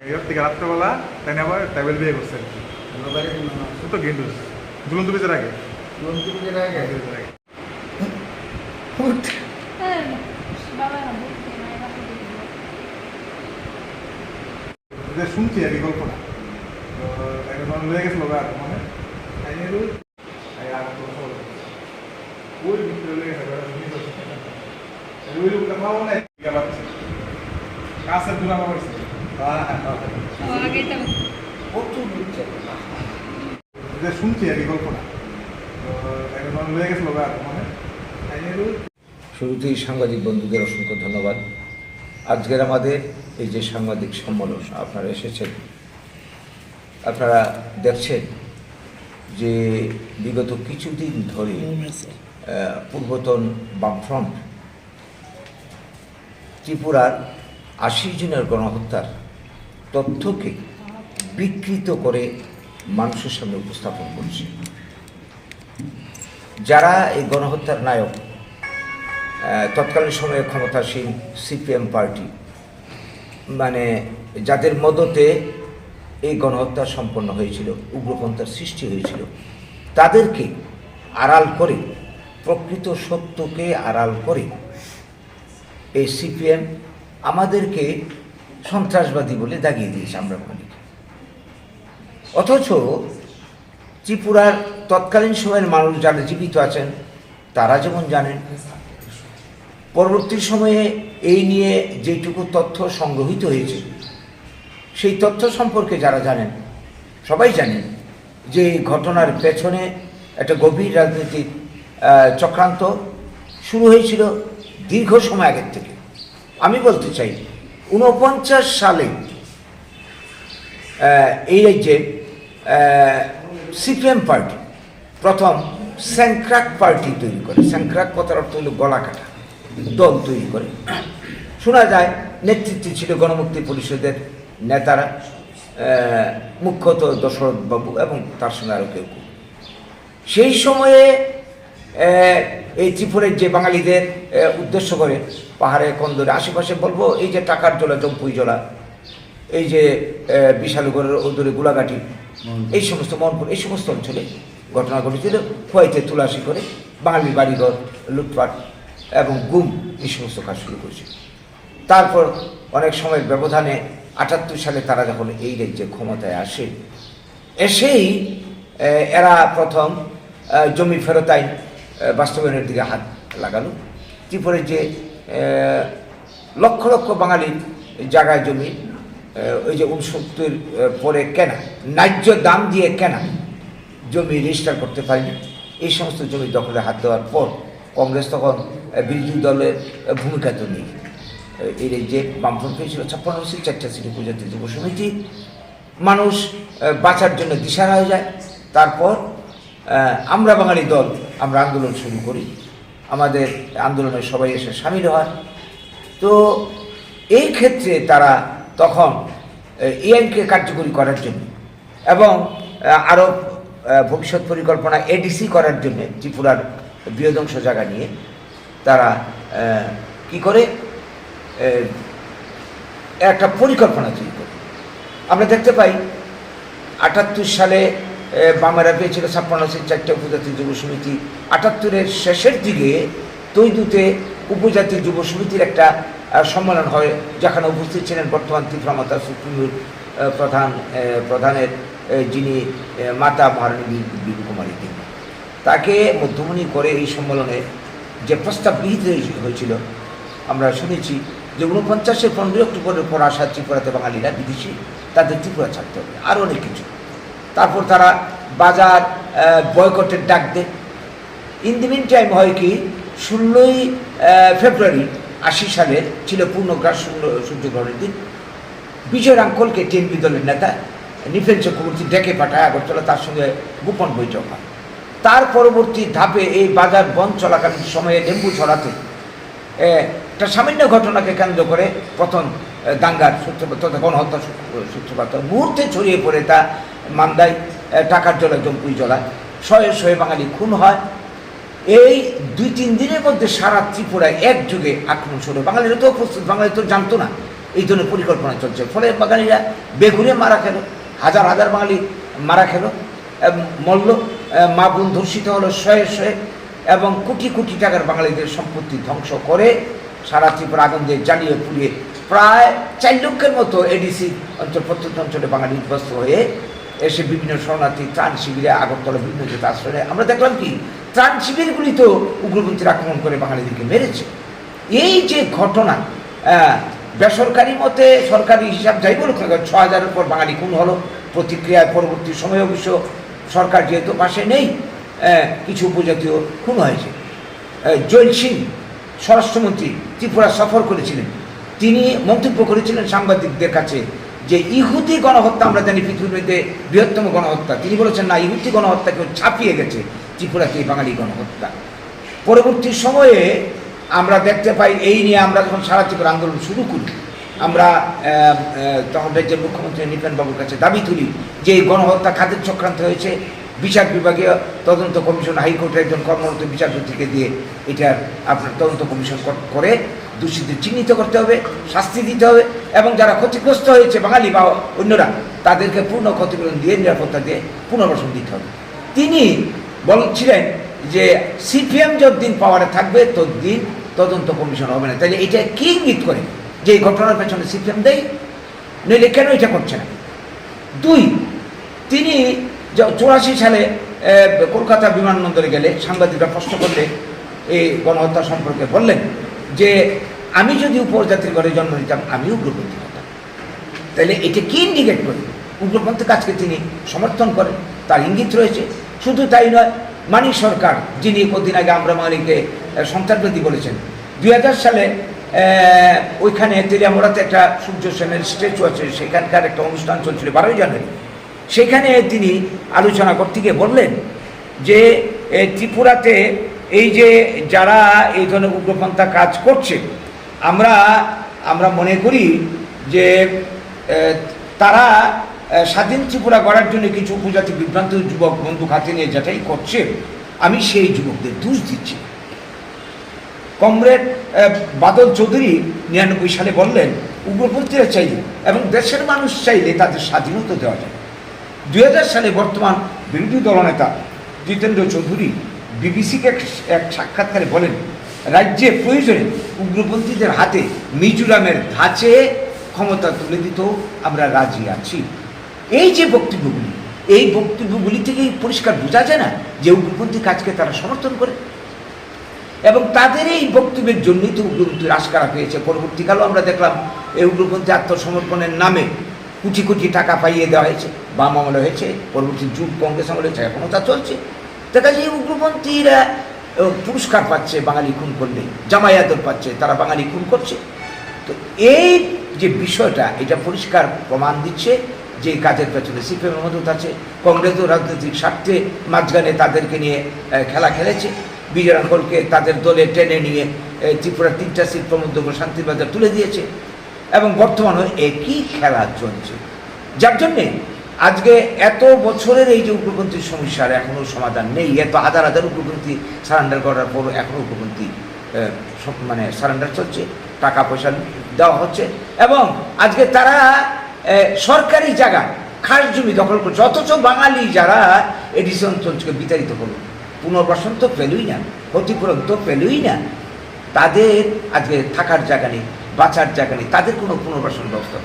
এর থেকে রাত্রেবেলা তাই আবার ট্রাভেল বিয়ে করছে। আর কি ও তো গেন্ডুস ঝুলন্ত বীজের আগে? ঝুলন্ত বীজের আগে। হ্যাঁ বাবা না বলতে না এরা তো দেখবে। যে শুনছি আর কি গল্পটা। লেগে গেছিল আর মানে ওই ভিতরে কাছের দূর আমার শুরুতেই সাংবাদিক বন্ধুদের অসংখ্য ধন্যবাদ। আজকের আমাদের এই যে সাংবাদিক সম্মেলন, আপনারা এসেছেন। আপনারা দেখছেন যে বিগত কিছুদিন ধরে পূর্বতন বামফ্রন্ট ত্রিপুরার আশি জনের গণহত্যার তথ্যকে বিকৃত করে মানুষের সামনে উপস্থাপন করছে। যারা এই গণহত্যার নায়ক তৎকালীন সময়ে ক্ষমতাসীন সিপিএম পার্টি মানে যাদের মদতে এই গণহত্যা সম্পন্ন হয়েছিল, উগ্রপন্থার সৃষ্টি হয়েছিল, তাদেরকে আড়াল করে, প্রকৃত সত্যকে আড়াল করে এই সিপিএম আমাদেরকে সন্ত্রাসবাদী বলে দাগিয়ে দিয়েছে আমরা মালিক অথচ ত্রিপুরার তৎকালীন সময়ের মানুষ যারা জীবিত আছেন তারা যেমন জানেন পরবর্তী সময়ে এই নিয়ে যেটুকু তথ্য সংগ্রহিত হয়েছে সেই তথ্য সম্পর্কে যারা জানেন সবাই জানেন যে ঘটনার পেছনে একটা গভীর রাজনৈতিক আহ, চক্রান্ত শুরু হয়েছিল দীর্ঘ সময় আগের থেকে। আমি বলতে চাই ঊনপঞ্চাশ সালে এই রাজ্যে সিপিএম পার্টি, প্রথম স্যাংক্রাক পার্টি তৈরি করে স্যাংক্রাক কথার অর্থ হলো গলা কাটা, দল তৈরি করে শোনা যায়, নেতৃত্বে ছিল গণমুক্তি পরিষদের নেতারা মুখ্যত দশরথবাবু এবং তার সঙ্গে আরও কেউ। সেই সময়ে এই ত্রিপুরের যে বাঙালিদের উদ্দেশ্য করে পাহাড়ে কন্দরে আশেপাশে বলব, এই যে টাকার জলা জম্পুই জলা, এই যে বিশালগড়ের ওদূরে গোলাঘাটি, এই সমস্ত মনপুর, এই সমস্ত অঞ্চলে ঘটনা ঘটেছিল খোয়াইতে তুলাসি করে বাঙালি বাড়িঘর, লুটপাট এবং গুম, এই সমস্ত কাজ শুরু করেছিল তারপর অনেক সময়ের ব্যবধানে আটাত্তর সালে তারা যখন এই রাজ্যে ক্ষমতায় আসে, এসেই এরা প্রথম জমি ফেরত আইন বাস্তবায়নের দিকে হাত লাগালো ত্রিপুরের যে লক্ষ লক্ষ বাঙালির জায়গায় জমি ওই যে উনসত্তর পরে কেনা, ন্যায্য দাম দিয়ে কেনা জমি রেজিস্টার করতে পারেনি। এই সমস্ত জমি দখলে হাত দেওয়ার পর কংগ্রেস তখন বিরোধী দলের ভূমিকা তো নেই। এই রাজ্যে বামফ্রন্ট হয়েছিল, ছাপ্পান্ন সিট চারটা সিটি উপজাতি যুব সমিতি, মানুষ বাঁচার জন্য দিশারা হয়ে যায়। তারপর আমরা বাঙালি দল আমরা আন্দোলন শুরু করি। আমাদের আন্দোলনে সবাই এসে সামিল হয়। তো এই ক্ষেত্রে তারা তখন এই আইনকে কার্যকরী করার জন্য এবং আরও ভবিষ্যৎ পরিকল্পনা এডিসি করার জন্য ত্রিপুরার বৃহদংশ জায়গা নিয়ে তারা কি করে একটা পরিকল্পনা তৈরি করে। আমরা দেখতে পাই, আটাত্তর সালে বামেরা পেয়েছিল ছাপ্পান্ন সিট চারটে উপজাতি যুব সমিতি। আটাত্তরের শেষের দিকে তৈদুতে উপজাতি যুব সমিতির একটা সম্মেলন হয় যেখানে উপস্থিত ছিলেন বর্তমান ত্রিপুরামাতা সুপ্রিমোর আহ, প্রধান প্রধানের যিনি মাতা মহারানী বিবি কুমারী তিনি। তাকে মধ্যমণি করে এই সম্মেলনে যে প্রস্তাব গৃহীত হয়েছে- হয়েছিল আমরা শুনেছি যে উনপঞ্চাশের পনেরোই অক্টোবরের পর আসা ত্রিপুরাতে বাঙালিরা বিদেশি তাদের ত্রিপুরা ছাড়তে হবে আরও অনেক কিছু। তারপর তারা বাজার বয়কটের ডাক দেয়। ইন দি মিন টাইম হয় কি, ষোলোই ফেব্রুয়ারি আশি সালে ছিল পূর্ণগ্রাস সূর্য- সূর্যগ্রহণের দিন। বিজয় রাঙ্কলকে টিএনপি দলের নেতা নিফেন চক্রবর্তী ডেকে পাঠায় আগরতলা, তার সঙ্গে গোপন বৈঠক হয়। তার পরবর্তী ধাপে এই বাজার বন্ধ চলাকালীন সময়ে ডেঙ্গু ছড়াতে একটা সামান্য ঘটনাকে কেন্দ্র করে প্রথম দাঙ্গার সূত্রপাত তথা গণহত্যা সূত্রপাত মুহূর্তে ছড়িয়ে পড়ে তা মান্দায় টাকার জলে জম্পুই জলায়। শয়ে শয়ে বাঙালি খুন হয়। এই দুই তিন দিনের মধ্যে সারা ত্রিপুরায় একযোগে আক্রমণ শুরু। বাঙালিরা তো প্রস্তুত, বাঙালি তো জানতো না। এই ধরনের পরিকল্পনা চলছে। ফলে বাঙালিরা বেঘুরে মারা খেল। হাজার হাজার বাঙালি মারা খেল। মল্ল মা বোন ধর্ষিত হলো শয়ে শয়ে। এবং কোটি কোটি টাকার বাঙালিদের সম্পত্তি ধ্বংস করে সারা ত্রিপুরা আগুন দিয়ে জ্বালিয়ে পুড়িয়ে প্রায় চার লক্ষের মতো এডিসি অঞ্চল প্রত্যন্ত অঞ্চলে বাঙালি উদ্বস্ত হয়ে এসে বিভিন্ন শরণার্থী ত্রাণ শিবিরে আগরতলা বিভিন্ন জায়গায় আশ্রয়। আমরা দেখলাম কি, ত্রাণ শিবিরগুলি তো উগ্রপন্থীরা আক্রমণ করে বাঙালিদেরকে মেরেছে। এই যে ঘটনা বেসরকারি মতে সরকারি হিসাব যাই বলুক না ছ হাজারের পর বাঙালি খুন হলো, প্রতিক্রিয়ায় পরবর্তী সময়ে অবশ্য সরকার যেহেতু পাশে নেই কিছু উপজাতীয় খুন হয়েছে। জৈল সিং, স্বরাষ্ট্রমন্ত্রী ত্রিপুরা সফর করেছিলেন। তিনি মন্তব্য করেছিলেন সাংবাদিকদের কাছে যে ইহুদি গণহত্যা আমরা জানি মধ্যে বৃহত্তম গণহত্যা। তিনি বলেছেন, না, ইহুদি গণহত্যা কেউ ছাপিয়ে গেছে। ত্রিপুরাতে এই বাঙালি গণহত্যা? পরবর্তী সময়ে আমরা দেখতে পাই, এই নিয়ে আমরা যখন সারা ত্রিপুরা আন্দোলন শুরু করি, আমরা তখন রাজ্যের মুখ্যমন্ত্রী নিপেন বাবুর কাছে দাবি তুলি যে এই গণহত্যা খাদের চক্রান্ত হয়েছে? বিচার বিভাগীয় তদন্ত কমিশন, হাইকোর্টের একজন কর্মরত বিচারপতিকে দিয়ে এটার আপনার তদন্ত কমিশন করে দোষীদের চিহ্নিত করতে হবে, শাস্তি দিতে হবে এবং যারা ক্ষতিগ্রস্ত হয়েছে, বাঙালি বা অন্যরা, তাদেরকে পূর্ণ ক্ষতিপূরণ দিয়ে, নিরাপত্তা দিয়ে পুনর্বাসন দিতে হবে। তিনি বলছিলেন যে, সিপিএম যতদিন পাওয়ারে থাকবে, ততদিন তদন্ত কমিশন হবে না। তাহলে এটা কি ইঙ্গিত করে যে এই ঘটনার পেছনে সিপিএম দেয় নইলে কেন এটা করছে না? দুই, তিনি চৌরাশি সালে কলকাতা বিমানবন্দরে গেলে সাংবাদিকরা প্রশ্ন করলে এই গণহত্যা সম্পর্কে বললেন যে আমি যদি উপজাতির ঘরে জন্ম নিতাম, আমিও উগ্রপন্থী হতাম তাহলে এটা কি ইন্ডিকেট করে? উগ্রপন্থী কাজকে তিনি সমর্থন করেন, তার ইঙ্গিত রয়েছে। শুধু তাই নয়, মানিক সরকার, যিনি কদিন আগে আমরা মালিককে সন্ত্রাসবাদী বলেছেন দু হাজার সালে ওইখানে তেলিয়ামোড়াতে একটা সূর্য সেনের স্ট্যাচু আছে, সেখানকার একটা অনুষ্ঠান চলছিল বারোই জানুয়ারি। সেখানে তিনি আলোচনা করতে গিয়ে বললেন যে ত্রিপুরাতে এই যে যারা এই ধরনের উগ্রপন্থা কাজ করছে, আমরা আমরা মনে করি যে তারা স্বাধীন ত্রিপুরা গড়ার জন্য কিছু উপজাতি বিভ্রান্ত যুবক বন্দুক হাতে নিয়ে যেটাই করছে, আমি সেই যুবকদের দোষ দিচ্ছি। কমরেড বাদল চৌধুরী নিরানব্বই সালে বললেন, উগ্রপন্থীরা চাইলে এবং দেশের মানুষ চাইলে তাদের স্বাধীনতা দেওয়া যায়। দু হাজার সালে বর্তমান বিরোধী দলনেতা জিতেন্দ্র চৌধুরী বিবিসিকে এক সাক্ষাৎকারে বলেন, রাজ্যে প্রয়োজনে উগ্রপন্থীদের হাতে মিজোরামের ধাঁচে ক্ষমতা তুলে দিতেও আমরা রাজি আছি। এই যে বক্তব্যগুলি, এই বক্তব্যগুলি থেকেই পরিষ্কার বোঝা যায় না যে উগ্রপন্থী কাজকে তারা সমর্থন করে। এবং তাদের এই বক্তব্যের জন্যই তো উগ্রপন্থীর আশকারা পেয়েছে। পরবর্তীকালেও আমরা দেখলাম, এই উগ্রপন্থী আত্মসমর্পণের নামে কোটি কোটি টাকা পাইয়ে দেওয়া হয়েছে, বাম আমলে হয়েছে, পরবর্তী যুগ কংগ্রেস আমলে হয়েছে এখনও তা চলছে। দেখা যায় উগ্রপন্থীরা পুরস্কার পাচ্ছে, বাঙালি খুন করলে, জামাই আদর পাচ্ছে, তারা বাঙালি খুন করছে। তো এই যে বিষয়টা, এটা পরিষ্কার প্রমাণ দিচ্ছে যে কাজের পেছনে সিপিএমের মদত আছে, কংগ্রেসও রাজনৈতিক স্বার্থে মাঝখানে তাদেরকে নিয়ে খেলা খেলেছে। বিজয়রাঙ্গলকে তাদের দলে টেনে নিয়ে ত্রিপুরার তিনটা সিট প্রমোদ শান্তিবাজার তুলে দিয়েছে। এবং বর্তমানে একই খেলা চলছে? যার জন্যে আজকে এত বছরের এই যে উগ্রপন্থীর সমস্যার এখনও সমাধান নেই, এত হাজার হাজার উগ্রপন্থী সারেন্ডার করার পর এখনও উগ্রপন্থী মানে সারেন্ডার চলছে, টাকা পয়সা দেওয়া হচ্ছে এবং আজকে তারা সরকারি জায়গা, খাস জমি দখল করছে, অথচ বাঙালি যারা এডিসি অঞ্চলকে বিতাড়িত করল পুনর্বাসন তো পেলই না, ক্ষতিপূরণ তো পেলই না। তাদের আজকে থাকার জায়গা নেই, বাঁচার জায়গা নেই, তাদের কোনো পুনর্বাসন ব্যবস্থা